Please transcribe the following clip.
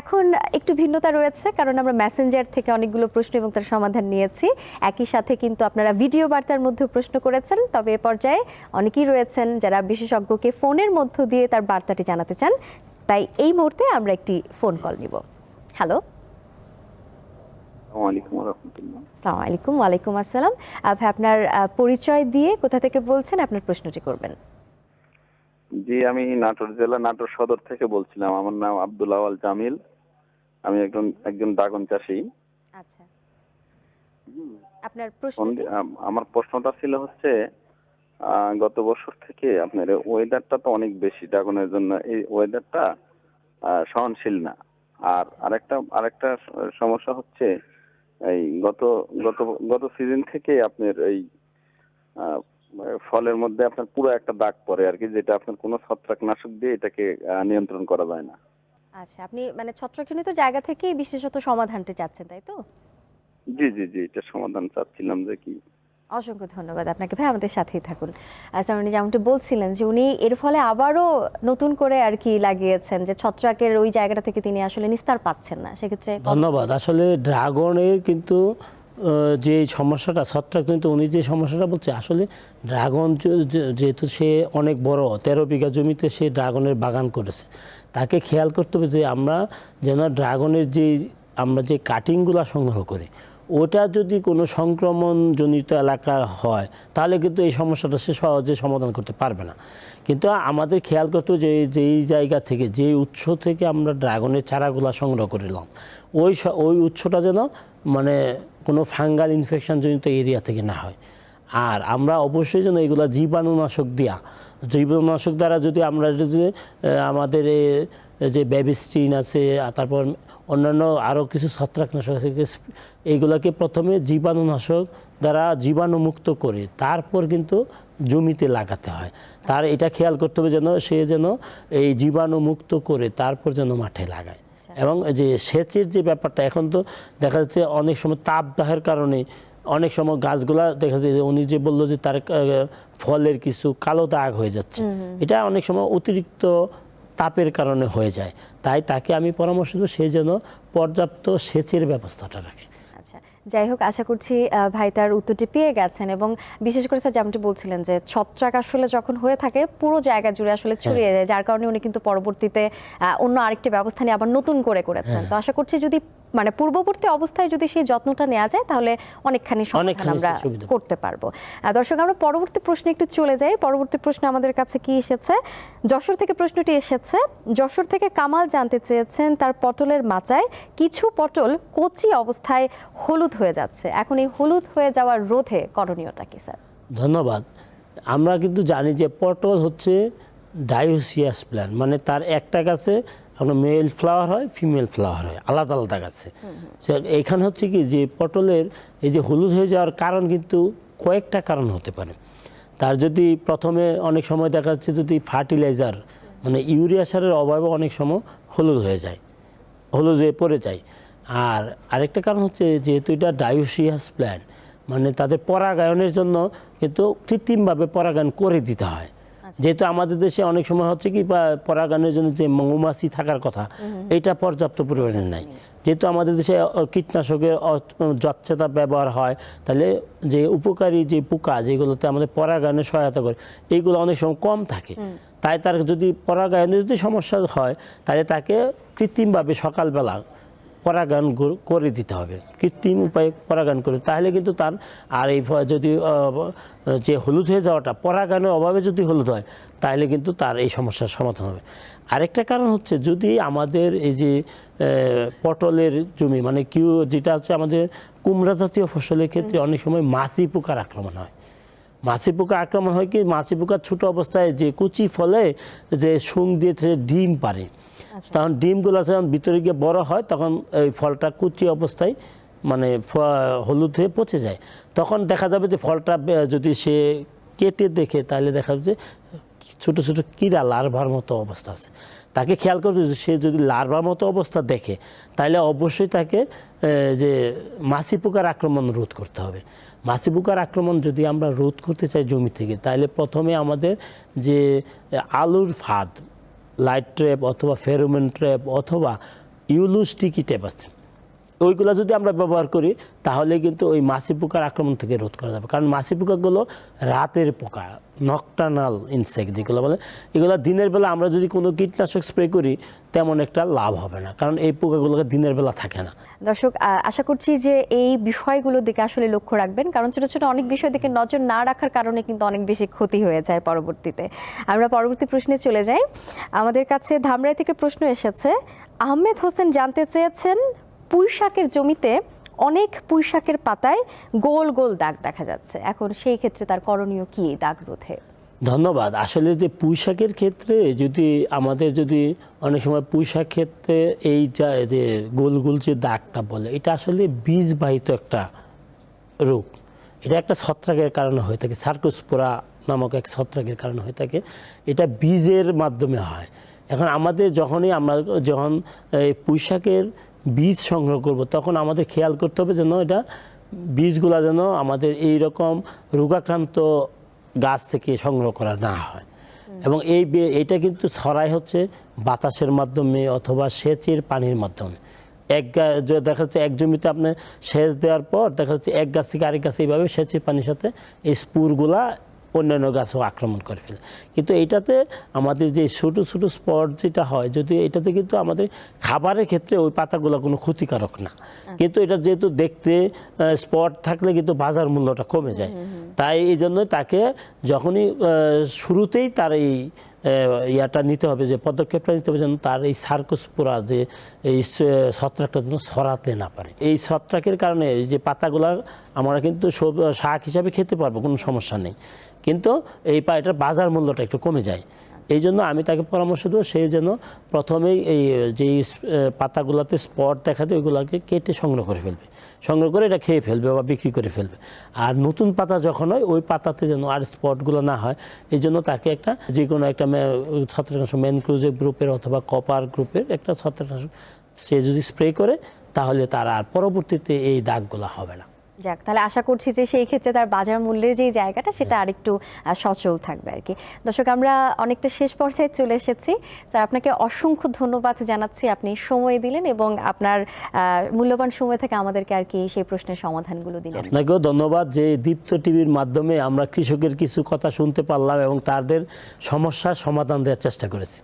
এখন একটু ভিন্নতা রয়েছে কারণ আমরা মেসেঞ্জার থেকে অনেকগুলো প্রশ্ন এবং তার সমাধান নিয়েছি। একই সাথে কিন্তু আপনারা ভিডিও বার্তার মধ্যেও প্রশ্ন করেছেন তবে এ পর্যায়ে অনেকেই রয়েছেন যারা বিশেষজ্ঞকে ফোনের মধ্য দিয়ে তার বার্তাটি জানাতে চান। তাই এই মুহূর্তে আমরা একটি ফোন কল নিব। হ্যালো আলাইকুম ওয়ালাইকুম আসসালাম। আপনার পরিচয় দিয়ে কোথা থেকে বলছেন? আপনার প্রশ্নটি করবেন। জি আমি নাটোর জেলা নাটোর সদর থেকে বলছিলাম। আমার নাম আব্দুল আওয়াল জামিল। আমি একজন একজন ড্রাগন চাষি। আচ্ছা। আপনার প্রশ্ন আমার প্রশ্নটা ছিল হচ্ছে গত বছর থেকে আপনার ওয়েদারটা তো অনেক বেশি ড্রাগনের জন্য। এই ওয়েদারটা সহনশীল না। আর আরেকটা আরেকটা স- সমস্যা হচ্ছে এই গত গত গত সিজন থেকে আপনার এই ফলের মধ্যে আপনার পুরো একটা দাগ পড়ে আর কি যেটা আপনার কোনো ছত্রাকনাশক দিয়ে এটাকে নিয়ন্ত্রণ করা যায় না। আচ্ছা আপনি মানে ছত্রজনিত জায়গা থেকেই বিশেষত সমাধানটি চাচ্ছেন তাই তো? জি জি জি এটা সমাধান চাচ্ছিলাম যে কি। অসংখ্য ধন্যবাদ আপনাকে ভাই আমাদের সাথেই থাকুন। আচ্ছা উনি যেমনটি বলছিলেন যে উনি এর ফলে আবারও নতুন করে আর কি লাগিয়েছেন যে ছত্রাকের ওই জায়গাটা থেকে তিনি আসলে নিস্তার পাচ্ছেন না। সেক্ষেত্রে ধন্যবাদ। আসলে ড্রাগনের কিন্তু যে সমস্যাটা, ছত্রাক কিন্তু উনি যে সমস্যাটা বলছে, আসলে ড্রাগন যেহেতু সে অনেক বড়, তেরো বিঘা জমিতে সে ড্রাগনের বাগান করেছে। তাকে খেয়াল করতে হবে যে আমরা যেন ড্রাগনের যে, আমরা যে কাটিংগুলো সংগ্রহ করি, ওটা যদি কোনো সংক্রমণজনিত এলাকা হয়, তাহলে কিন্তু এই সমস্যাটা সে সহজে সমাধান করতে পারবে না। কিন্তু আমাদের খেয়াল করতে হবে যে, যেই জায়গা থেকে, যেই উৎস থেকে আমরা ড্রাগনের চারাগুলো সংগ্রহ করিলাম ওই ওই উৎসটা যেন মানে কোনো ফাঙ্গাল ইনফেকশনজনিত এরিয়া থেকে না হয়। আর আমরা অবশ্যই যেন এগুলো জীবাণুনাশক দেওয়া জীবাণুনাশক দ্বারা যদি আমরা যদি আমাদের যে ব্যাবিস্টিন আছে তারপর অন্যান্য আরও কিছু ছত্রাকনাশক আছে এইগুলোকে প্রথমে জীবাণুনাশক দ্বারা জীবাণুমুক্ত করে তারপর কিন্তু জমিতে লাগাতে হয়। তার এটা খেয়াল করতে হবে যেন সে যেন এই জীবাণুমুক্ত করে তারপর যেন মাঠে লাগায়। এবং যে সেচের যে ব্যাপারটা এখন তো দেখা যাচ্ছে অনেক সময় তাপদাহের কারণে অনেক সময় গাছগুলা দেখা যাচ্ছে যে উনি যে বলল যে তার ফলের কিছু কালো দাগ হয়ে যাচ্ছে। এটা অনেক সময় অতিরিক্ত তাপের কারণে হয়ে যায়। তাই তাকে আমি পরামর্শ দেবো সে যেন পর্যাপ্ত সেচের ব্যবস্থাটা রাখে। আচ্ছা যাই হোক আশা করছি আহ, ভাই তার উত্তরটি পেয়ে গেছেন এবং বিশেষ করে স্যার যেমনটি বলছিলেন যে ছত্রাক আসলে যখন হয়ে থাকে পুরো জায়গা জুড়ে আসলে ছড়িয়ে যায় যার কারণে উনি কিন্তু পরবর্তীতে আহ, অন্য আরেকটি ব্যবস্থা নিয়ে আবার নতুন করে করেছেন। তো আশা করছি যদি মানে পূর্ববর্তী অবস্থায় যদি সেই যত্নটা নেওয়া যায় তাহলে অনেকখানি সমাধান আমরা করতে পারব। দর্শক আমরা পরবর্তী প্রশ্নে একটু চলে যাই। পরবর্তী প্রশ্ন আমাদের কাছে কি এসেছে? যশোর থেকে প্রশ্নটি এসেছে যশোর থেকে কামাল জানতে চেয়েছেন তার পটলের মাচায় কিছু পটল কচি অবস্থায় হলুদ হয়ে যাচ্ছে। এখন এই হলুদ হয়ে যাওয়ার রোধে করণীয়টা কি স্যার? ধন্যবাদ। আমরা কিন্তু জানি যে পটল হচ্ছে ডায়োসিয়াস প্ল্যান্ট মানে তার একটা গাছে আপনার মেল ফ্লাওয়ার হয় ফিমেল ফ্লাওয়ার হয় আলাদা আলাদা গাছে। এখানে হচ্ছে কি যে পটলের এই যে হলুদ হয়ে যাওয়ার কারণ কিন্তু কয়েকটা কারণ হতে পারে। তার যদি প্রথমে অনেক সময় দেখা যাচ্ছে যদি ফার্টিলাইজার মানে ইউরিয়া সারের অভাবে অনেক সময় হলুদ হয়ে যায় হলুদ হয়ে পড়ে যায়। আর আরেকটা কারণ হচ্ছে যেহেতু এটা ডায়োসিয়াস প্ল্যান্ট মানে তাদের পরাগায়নের জন্য কিন্তু কৃত্রিমভাবে পরাগায়ন করে দিতে হয়। যেহেতু আমাদের দেশে অনেক সময় হচ্ছে কি বা- পরাগায়নের জন্য যে মৌমাছি থাকার কথা এটা পর্যাপ্ত পরিমাণে নাই। যেহেতু আমাদের দেশে কীটনাশকের যচ্ছেতা ব্যবহার হয় তাহলে যে উপকারী যে পোকা যেগুলোতে আমাদের পরাগায়নে সহায়তা করে এইগুলো অনেক সময় কম থাকে। তাই তার যদি পরাগায়নের যদি সমস্যা হয় তাহলে তাকে কৃত্রিমভাবে সকালবেলা পরাগায়ন করে দিতে হবে। কৃত্রিম উপায়ে পরাগায়ন করে। তাহলে কিন্তু তার আর এই যদি যে হলুদ হয়ে যাওয়াটা পরাগায়নের অভাবে যদি হলুদ হয় তাহলে কিন্তু তার এই সমস্যার সমাধান হবে। আরেকটা কারণ হচ্ছে যদি আমাদের এই যে পটলের জমি মানে কিউ যেটা হচ্ছে আমাদের কুমড়া জাতীয় ফসলের ক্ষেত্রে অনেক সময় মাছি পোকার আক্রমণ হয়। মাছি পোকা আক্রমণ হয় কি? মাছি পোকার ছোট অবস্থায় যে কুচি ফলে যে শুং দিয়েছে ডিম পারে। তখন ডিমগুলো যখন ভিতরে গিয়ে বড় হয়, তখন এই ফলটা কুচি অবস্থায় মানে হলুদ হয়ে পচে যায়। তখন দেখা যাবে যে ফলটা যদি সে কেটে দেখে, তাহলে দেখা যাবে যে ছোট ছোট কীরা লার্ভার মতো অবস্থা আছে। তাকে খেয়াল করবে সে যদি লার্ভার মতো অবস্থা দেখে, তাহলে অবশ্যই তাকে যে মাছি পোকার আক্রমণ রোধ করতে হবে। মাছি পোকার আক্রমণ যদি আমরা রোধ করতে চাই জমি থেকে, তাহলে প্রথমে আমাদের যে আলুর ফাঁদ লাইট ট্র্যাপ অথবা ফেরোমেন ট্র্যাপ অথবা ইউলুস্টিকি ট্যাপ আছে? ওইগুলো যদি আমরা ব্যবহার করি, তাহলে কিন্তু ওই মাছি পোকার আক্রমণ থেকে রোধ করা যাবে। কারণ মাছি পোকাগুলো রাতের পোকা নকটানাল ইনসেক্ট যেগুলো বলে, এগুলো দিনের বেলা আমরা যদি কোনো কীটনাশক স্প্রে করি, তেমন একটা লাভ হবে না। কারণ এই পোকাগুলোকে দিনের বেলা থাকে না। দর্শক আশা করছি যে এই বিষয়গুলোর দিকে আসলে লক্ষ্য রাখবেন, কারণ ছোট ছোট অনেক বিষয় দিকে নজর না রাখার কারণে কিন্তু অনেক বেশি ক্ষতি হয়ে যায় পরবর্তীতে। আমরা পরবর্তী প্রশ্নে চলে যাই। আমাদের কাছে ধামরাই থেকে প্রশ্ন এসেছে, আহমেদ হোসেন জানতে চেয়েছেন পুঁই শাকের জমিতে অনেক পুঁই শাকের পাতায় গোল গোল দাগ দেখা যাচ্ছে। এখন সেই ক্ষেত্রে তার করণীয় কি দাগ রোধে? ধন্যবাদ। আসলে যে পুঁইশাকের ক্ষেত্রে যদি আমাদের যদি অনেক সময় পুঁইশাক ক্ষেত্রে এই যা যে গোল গোল যে দাগটা বলে, এটা আসলে বীজবাহিত একটা রোগ। এটা একটা ছত্রাকের কারণে হয়ে থাকে। সার্কোস্পোরা নামক এক ছত্রাকের কারণে হয়ে থাকে। এটা বীজের মাধ্যমে হয়। এখন আমাদের যখনই আমরা যখন পুঁইশাকের বীজ সংগ্রহ করব। তখন আমাদের খেয়াল করতে হবে যেন এটা বীজগুলা যেন আমাদের এই রকম রোগাক্রান্ত গাছ থেকে সংগ্রহ করা না হয়। এবং এই এটা কিন্তু ছড়াই হচ্ছে বাতাসের মাধ্যমে অথবা সেচের পানির মাধ্যমে। এক গা- দেখা যাচ্ছে এক জমিতে আপনি সেচ দেওয়ার পর দেখা যাচ্ছে এক গাছ থেকে আরেক গাছে এইভাবে সেচের পানির সাথে এই স্পুরগুলা অন্যান্য গাছও আক্রমণ করে ফেলে। কিন্তু এটাতে আমাদের যে ছোটো ছোটো স্পট যেটা হয় যদি এটাতে কিন্তু আমাদের খাবারের ক্ষেত্রে ওই পাতাগুলো কোনো ক্ষতিকারক না। কিন্তু এটা যেহেতু দেখতে স্পট থাকলে কিন্তু বাজার মূল্যটা কমে যায়। তাই এই জন্য তাকে যখনই শুরুতেই তার এই ইয়াটা নিতে হবে যে, পদক্ষেপটা নিতে হবে যেন তার এই সার্কোস্পোরা যে, এই ছত্রাকটা যেন সরাতে না পারে। এই ছত্রাকের কারণে এই যে পাতাগুলা আমরা কিন্তু শাক হিসাবে খেতে পারব, কোনো সমস্যা নেই। কিন্তু এই পা, এটার বাজার মূল্যটা একটু কমে যায়। এই জন্য আমি তাকে পরামর্শ দেবো, সে যেন প্রথমেই এই, যেই পাতাগুলোতে স্পট দেখা দেয়, ওইগুলোকে কেটে সংগ্রহ করে ফেলবে। সংগ্রহ করে এটা খেয়ে ফেলবে বা বিক্রি করে ফেলবে। আর নতুন পাতা যখন হয়, ওই পাতাতে যেন আর স্পটগুলো না হয় এই জন্য তাকে একটা যে কোনো একটা ছত্রাকনাশক ম্যানক্রুজের গ্রুপের অথবা কপার গ্রুপের একটা ছত্রাকনাশক, সে যদি স্প্রে করে, তাহলে তার আর পরবর্তীতে এই দাগগুলো হবে না। যাক তাহলে আশা করছি যে সেই ক্ষেত্রে তার বাজার মূল্যের যে জায়গাটা সেটা আরেকটু আহ, সচল থাকবে আর কি। দর্শক আমরা অনেকটা শেষ পর্যায়ে চলে এসেছি। স্যার আপনাকে অসংখ্য ধন্যবাদ জানাচ্ছি। আপনি সময় দিলেন এবং আপনার মূল্যবান সময় থেকে আমাদেরকে আর কি সেই প্রশ্নের সমাধানগুলো দিলেন। আপনাকেও ধন্যবাদ যে দীপ্ত টিভির মাধ্যমে আমরা কৃষকের কিছু কথা শুনতে পারলাম এবং তাদের সমস্যার সমাধান দেওয়ার চেষ্টা করেছি।